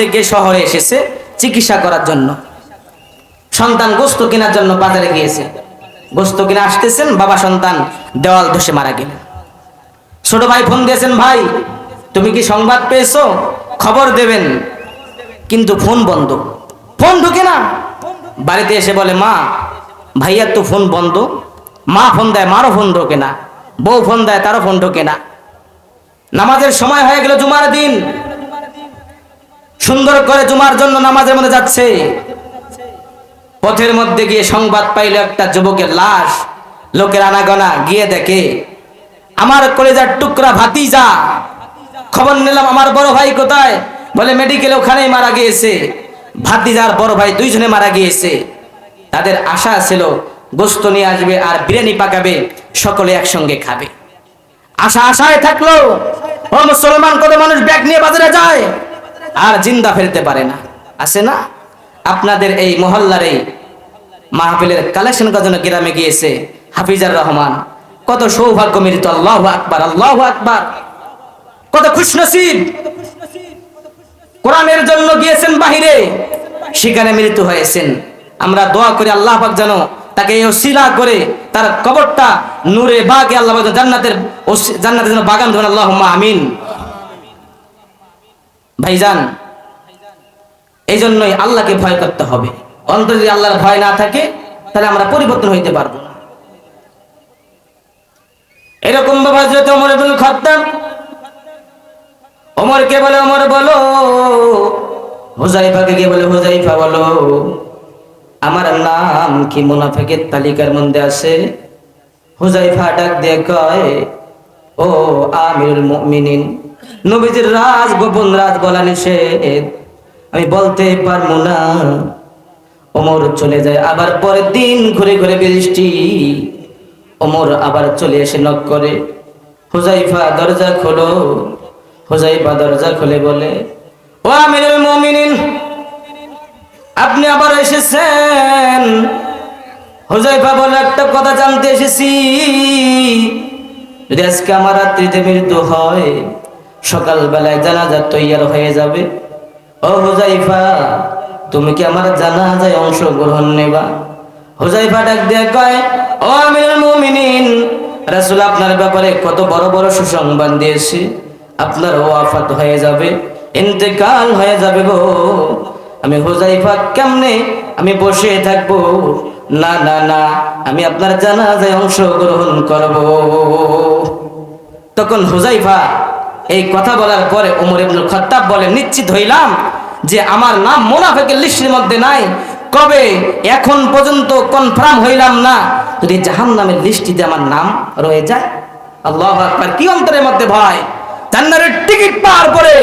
থেকে শহরে এসেছে চিকিৎসা করার জন্য। সন্তান গোস্ত কেনার জন্য বাজারে গিয়েছে। গোস্ত কিনে আসতেছেন, বাবা সন্তান দেওয়াল ধসে মারা গেলেন। ছোট ভাই ফোন দিয়েছেন, ভাই, তুমি কি সংবাদ পেয়েছ? খবর দেবেন। কিন্তু ফোন বন্ধ। ফোন ঢুকে না। বাড়িতে এসে বলে, মা ভাইয়ার তো ফোন বন্ধ। মা ফোন দেয়, মারও ফোন ঢোকে না। বউ ফোন দেয়, তারও ফোন ঢোকে না। নামাজের সময় হয়ে গেল জুমার দিন। সুন্দর করে জুমার জন্য নামাজের মধ্যে যাচ্ছে। পথের মধ্যে গিয়ে সংবাদ পাইল একটা যুবকের লাশ, লোকের আনাগোনা, গিয়ে দেখে, আমার কলেজার টুকরা ভাতিজা, খবর নিলাম আমার বড় ভাই কোথায়? বলে, মেডিকেল ওখানেই মারা গিয়েছে। ভাতিজার বড় ভাই দুইজনে মারা গিয়েছে। তাদের আশা ছিল, গোস্ত নিয়ে আসবে আর বিরিয়ানি পাকাবে, সকলে একসঙ্গে খাবে। আশা আশায় থাকল, ও মুসলমান, কত মানুষ ব্যাগ নিয়ে বাজারে যায়? আর জিন্দা ফেরতে পারে না। আছে না? আপনাদের এই মহল্লার এই মাহফিলের কালেকশন জন্য গ্রামে গিয়েছে? হাফিজার রহমান। কত সৌভাগ্য মিলিত আল্লাহ আকবার আল্লাহ আকবার। কত খুশনসিব। কোরআনের জন্য গিয়েছেন বাহিরে, সেখানে মৃত্যু হয়েছেন। আমরা দোয়া করি আল্লাহ পাক যেন তাকে এই ওসিলা করে তার কবরটা নূরে বাগে আল্লাহ জান্নাতের জান্নাতের জন্য বাগান ধরেন। আল্লাহ আমিন। ভাইজান এই জন্যই আল্লাহকে ভয় করতে হবে। অন্তর যদি আল্লাহর ভয় না থাকে, তাহলে আমরা পরিবর্তন হইতে পারব এরকম ভাবে হযরত ওমর ইবনুল খাত্তাব, ওমরকে বলে, ওমর, বলো হুজাইফাকে বলে হুজাইফা বলো, আমার নাম কি মুনাফিকের তালিকার মধ্যে আছে? হুজাইফা ডাক দিয়ে কয়, ও আমিরুল মুমিনিন। নবীজির রাজ, গোপন রাজ বলা নিষেধ। আমি বলতে পারব না। ওমর চলে যায়, আবার পরের দিন ঘুরে ঘুরে বৃষ্টি। ওমর আবার চলে এসে নক করে, হুজাইফা দরজা খোলো। হুজাইফা দরজা খুলে বলে, ও আমিরুল মুমিনিন, আপনি আবার এসেছেন? হুজাইফা বলে, একটা কথা জানতে এসেছি। যদি আজকে আমার রাত্রিতে মৃত্যু হয় সকালবেলায় জানাজা তৈয়ার হয়ে যাবে। ও হুজাইফা, তুমি কি আমার জানাজায় অংশগ্রহণ নেবা? হুজাইফা ডাক দিয়ে কয়, ও আমিরুল মুমিনিন, রাসূল আপনার ব্যাপারে কত বড় বড় সুসংবাদ দিয়েছি। আপনার ওয়াফাত হয়ে যাবে, ইন্তেকাল হয়ে যাবে গো। আমি হুজাইফা কেমনে? আমি বসে থাকব। না না না, আমি আপনার জানাজায় অংশগ্রহণ করব। তখন হুজাইফা এই কথা বলার পরে ওমর ইবনুল খাত্তাব বলে, নিশ্চিত হইলাম যে আমার নাম মোনাফেকের লিস্টের মধ্যে নাই। কবে? এখন পর্যন্ত কনফার্ম হইলাম না। যদি জাহান নামের লিস্টিতে আমার নাম রয়ে যায়, আল্লাহ আকবার, কি অন্তরের মধ্যে ভয়? জান্নারের টিকিট পাওয়ার পরে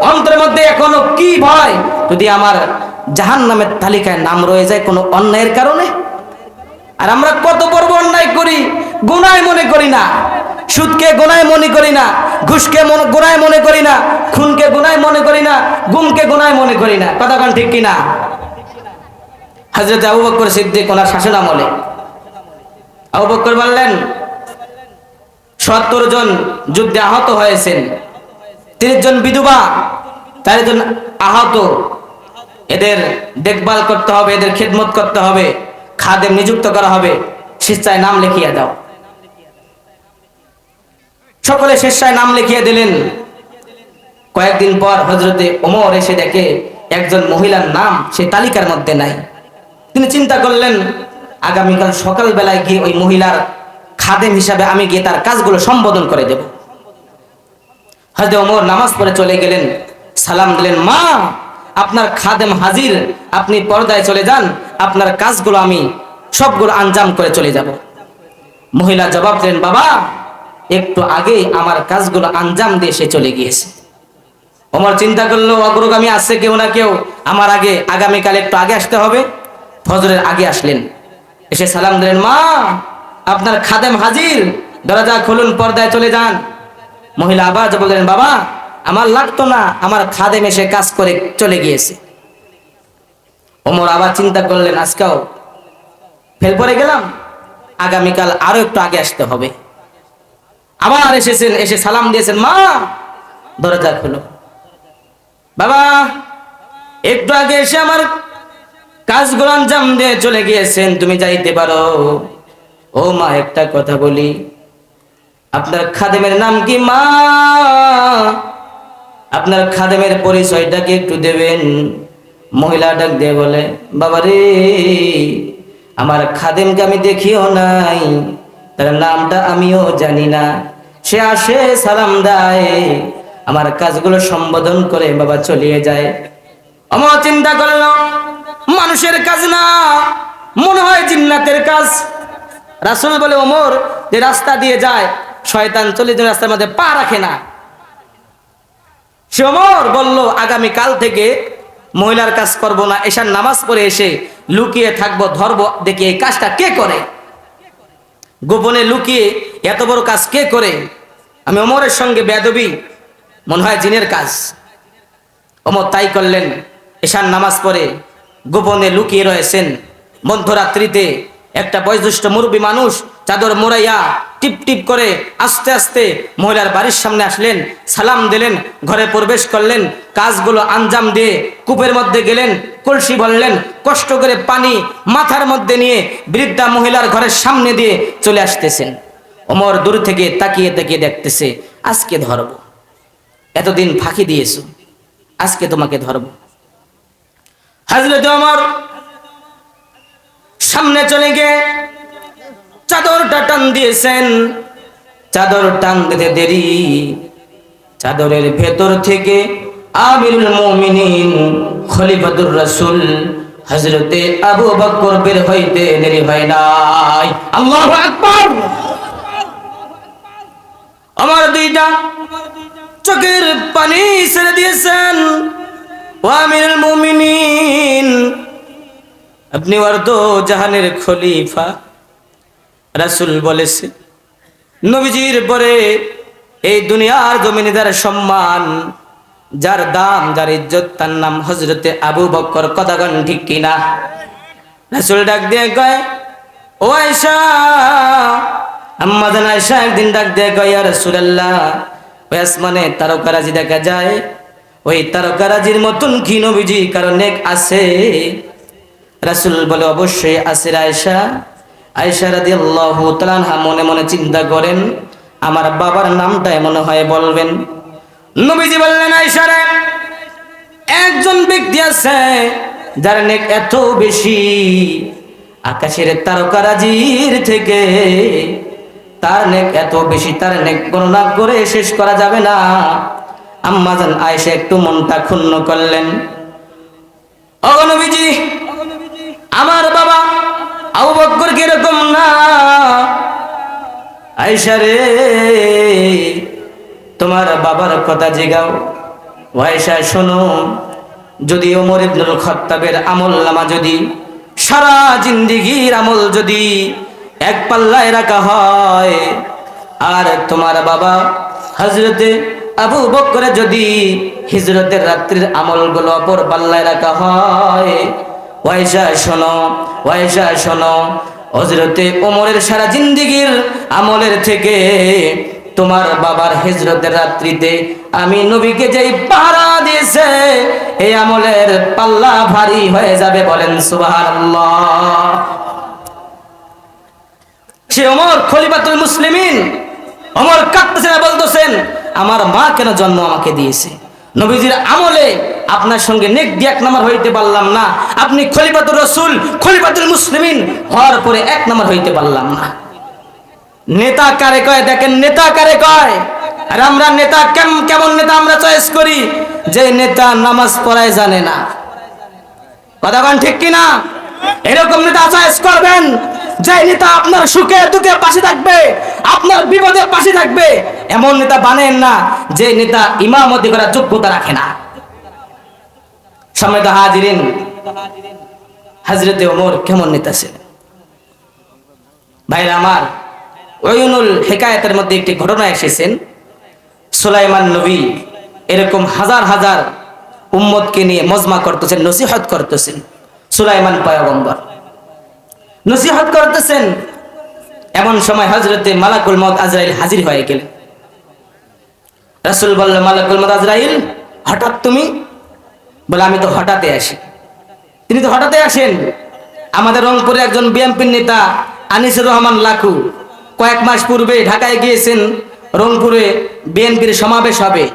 অন্তরের মধ্যে এখনও কি ভয়? যদি আমার জাহান নামের তালিকায় নাম রয়ে যায় কোনো অন্যায়ের কারণে? আর আমরা কত বড় অন্যায় করি, গুনায় মনে করি না। সুদকে গোনায় মনে করি না, ঘুষকে গুনায় মনে করি না, খুনকে গোনায় মনে করি না, গুমকে গোনায় মনে করি না। কথা কান ঠিক কিনা? হজরত আবু বকর সিদ্দিক ওনার শাসন আমলে আবু বকর বললেন, সত্তর জন যুদ্ধে আহত হয়েছেন, তিরিশ জন বিধবা, চার জন আহত। এদের দেখভাল করতে হবে, এদের খেদমত করতে হবে, খাদেম নিযুক্ত করা হবে। স্বেচ্ছায় নাম লিখিয়ে দাও। সকলে স্বেচ্ছায় নাম লিখিয়ে দিলেন। কয়েকদিন পর হজরতে ওমর এসে দেখে একজন মহিলার নাম সেই তালিকার মধ্যে নাই। তিনি চিন্তা করলেন, আগামীকাল সকালবেলায় গিয়ে ওই মহিলার খাদেম হিসাবে আমি গিয়ে তার কাজগুলো সম্বোধন করে দেব। হজরত ওমর নামাজ পড়ে চলে গেলেন, সালাম দিলেন, মা, আপনার খাদেম হাজির, আপনি পর্দায় চলে যান, আপনার কাজগুলো আমি সবগুলো আঞ্জাম করে চলে যাব। মহিলা জবাব দিলেন, বাবা একটু আগেই আমার কাজগুলো আঞ্জাম দিয়ে সে চলে গিয়েছে। ওমর চিন্তা করল, অগ্রগামী আসছে কেউ না কেউ? আমার আগে, আগামীকাল একটু আগে আসতে হবে। ফজরের আগে আসলেন। এসে সালাম দিলেন, মা, আপনার খাদেম হাজির। দরজা খুলুন, পর্দায় চলে যান। মহিলা আবার জবাব দিলেন, বাবা, আমার লাগতো না, আমার খাদেম এসে কাজ করে চলে গিয়েছে। ওমর আবার চিন্তা করলেন, আজকেও ফেল পরে গেলাম। আগামীকাল আরও একটু আগে আসতে হবে। আবার এসেছেন, এসে সালাম দিয়েছেন, মা, দরজা খুলো। বাবা, একটু আগে এসে আমার কাজগুলো আঞ্জাম দিয়ে চলে গিয়েছেন, তুমি যাইতে পারো। ও মা, একটা কথা বলি, আপনার খাদেমের নাম কি, মা? আপনার খাদেমের পরিচয়টাকে একটু দেবেন? মহিলা ডাক দিয়ে বলে বাবা রে আমার খাদেমকে আমি দেখিও নাই। তার নামটা আমিও জানি না। সে আসে, সালাম দেয়, আমার কাজগুলো সম্বোধন করে বাবা চলিয়ে যায়। আমার চিন্তা করল মানুষের কাজ না, মনে হয় জিন্নাতের কাজ। রাসুল বলে, ওমর, যে রাস্তা দিয়ে যায়, শয়তান চল্লিশ দিন রাস্তার মধ্যে পা রাখে না। সে ওমর বলল, আগামী কাল থেকে মহিলার কাজ করব না এসার নামাজ পড়ে এসে লুকিয়ে থাকব, ধরবো, দেখি এই কাজটা কে করে? গোপনে লুকিয়ে এত বড় কাজ কে করে? আমি অমরের সঙ্গে বেদবি মনে হয় জিনের কাজ। অমর তাই করলেন, এশার নামাজ পড়ে গোপনে লুকিয়ে রয়েছেন। মধ্যরাত্রিতে একটা বয়োজ্যেষ্ঠ মুরব্বী মানুষ চাদর মোড়াইয়া টিপ টিপ করে আস্তে আস্তে মহিলার বাড়ির সামনে আসলেন, সালাম দিলেন, ঘরে প্রবেশ করলেন, কাজগুলো আঞ্জাম দিয়ে কূপের মধ্যে গেলেন, কলসি ভরলেন কষ্ট করে পানি মাথার মধ্যে নিয়ে বৃদ্ধা মহিলার ঘরের সামনে দিয়ে চলে আসতেছেন। অমর দূর থেকে তাকিয়ে তাকিয়ে দেখতেছে, আজকে ধরব। এতদিন ফাঁকি দিয়েছ, আজকে তোমাকে ধরবো। হাজরত আমার সামনে চলে গিয়ে চাদরটা টান দিয়েছেন। চাদর টান দিতে দেরি। চাদরের ভেতর থেকে আমিরুল মুমিনিন, খলিফাতুর রাসূল, হযরতে আবু বকর বের হইতে দেরি হয় নাই। আল্লাহু আকবার! আমার দুইটা চোখের পানি ছেড়ে দিয়েছেন। ও আমিরুল মুমিনিন, আপনি অর্ধ জাহানের খলিফা। রাসূল বলেছে, নবীজির পরে এই দুনিয়ার জমিনে সম্মান, যার দাম, যার ইজ্জত, তার নাম হজরতে আবু বক্কর কথাগণ ঠিক কিনা? রাসুল ডাক দিয়ে কয়, ও আয়সা আম্মা জান আয়সা একদিন ডাক দিয়ে কয়, ইয়া রাসূলুল্লাহ, ওই আসমানে তারকারাজি দেখা যায়। ওই তারকারাজির মতন কি নবীজি কারণ নেক আছে? রাসূল বলে, অবশ্যই আছে আয়সা আয়সা রাদিয়াল্লাহু তাআলা মনে মনে চিন্তা করেন, আমার বাবার নামটাই মনে হয় বলবেন? নবীজি বললেন আয়সা রে, একজন ব্যক্তি আছে যার নেক এত বেশি আকাশের তারকারাজির থেকে তার নেক এত বেশি তার নেক গণনা করে শেষ করা যাবে না। আম্মাজান আয়েশা একটু মনটা ক্ষুণ্ণ করলেন। অগনবীজি আমার বাবা আবু বক্কর কীরকম না। আয়েশা রে, তোমার বাবার কথা জিগাও। আয়েশা, শোনো, যদি ওমর ইবনুল খত্তাবের আমল নামা যদি, সারা জিন্দিগির আমল যদি এক পাল্লায় রাখা হয়, আর তোমার বাবা হজরতে আবু বকরে যদি হিজরতের রাত্রির আমলগুলো অপর পাল্লায় রাখা হয় ওয়াইশা শোনো ওয়াইশা শোনো হজরতে ওমরের সারা জিন্দিগির আমলের থেকে তোমার বাবার হিজরতের রাত্রিতে আমি নবীকে যেই পাহারা দিয়েছে, এই আমলের পাল্লা ভারী হয়ে যাবে বলেন সুবহানাল্লাহ। সে অমর খলিফাতুল মুসলিমিন অমর কাঁদতেছেন বলতেছেন, আমার মা কেন জন্ম আমাকে দিয়েছে? নবীজির আমলে আপনার সঙ্গে নেক দিয়ে এক নাম্বার হইতে পারলাম না। আপনি খলিফাতুর রসুল, খলিফাতুল মুসলিমিন হওয়ার পরে এক নাম্বার হইতে পারলাম না। নেতা কারে কয়? দেখেন নেতা কারে কয়? আর আমরা নেতা কেমন কেমন নেতা আমরা চয়েস করি? যে নেতা নামাজ পড়ায় জানে না। কথা কন ঠিক কিনা? এরকম নেতা চয়েস করবেন, যে নেতা আপনার সুখে দুঃখে পাশে থাকবে, আপনার বিপদে পাশে থাকবে, এমন নেতা বানেন না, যে নেতা ইমামতি করার যোগ্যতা রাখে না। সময় হাজিরিন। হাজরতে ওমর কেমন নেতা ছিলেন ভাইরা আমার ওয়ুনুল হেকায়তের মধ্যে একটি ঘটনা এসেছেন। সুলাইমান নবী এরকম হাজার হাজার উম্মতকে নিয়ে মজমা করতেছেন, নসিহত করতেছেন সুলাইমান পয়গম্বর। নসিহত করতেছেন। এমন সময় হজরতে মালাকুল মত আজরাইল হাজির হয়ে গেলেন। রাসুল বলল মালাকুল মত আজরাইল, হঠাৎ তুমি বলে, আমি তো হঠাৎই আসি। তিনি তো হঠাৎই আসেন। আমাদের রংপুরে একজন বিএনপির নেতা, আনিসুর রহমান লাখু, কয়েক মাস পূর্বে ঢাকায় গিয়েছেন রংপুরে বিএনপির সমাবেশ হবে।